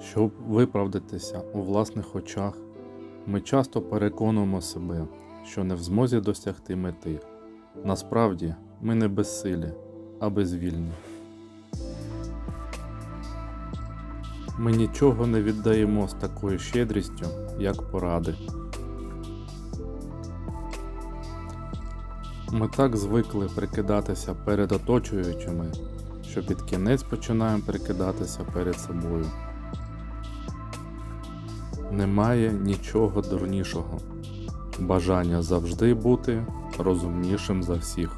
Щоб виправдатися у власних очах, ми часто переконуємо себе, що не в змозі досягти мети. Насправді, ми не безсилі, а безвільні. Ми нічого не віддаємо з такою щедрістю, як поради. Ми так звикли прикидатися перед оточуючими, що під кінець починаємо прикидатися перед собою. Немає нічого дурнішого. Бажання завжди бути розумнішим за всіх.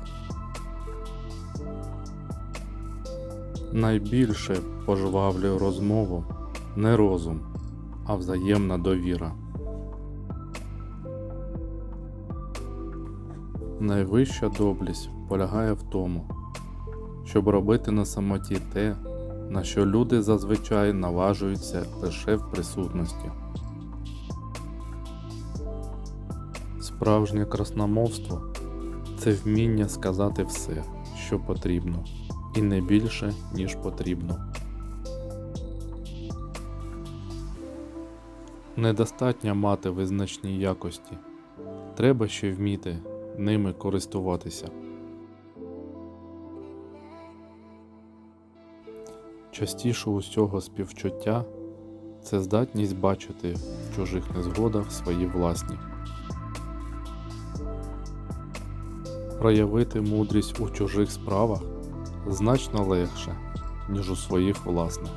Найбільше пожвавлює розмову не розум, а взаємна довіра. Найвища доблість полягає в тому, щоб робити на самоті те, на що люди зазвичай наважуються лише в присутності. Справжнє красномовство це вміння сказати все, що потрібно, і не більше, ніж потрібно. Недостатньо мати визначні якості, треба ще вміти ними користуватися. Частіше усього співчуття це здатність бачити в чужих незгодах свої власні. Проявити мудрість у чужих справах значно легше, ніж у своїх власних.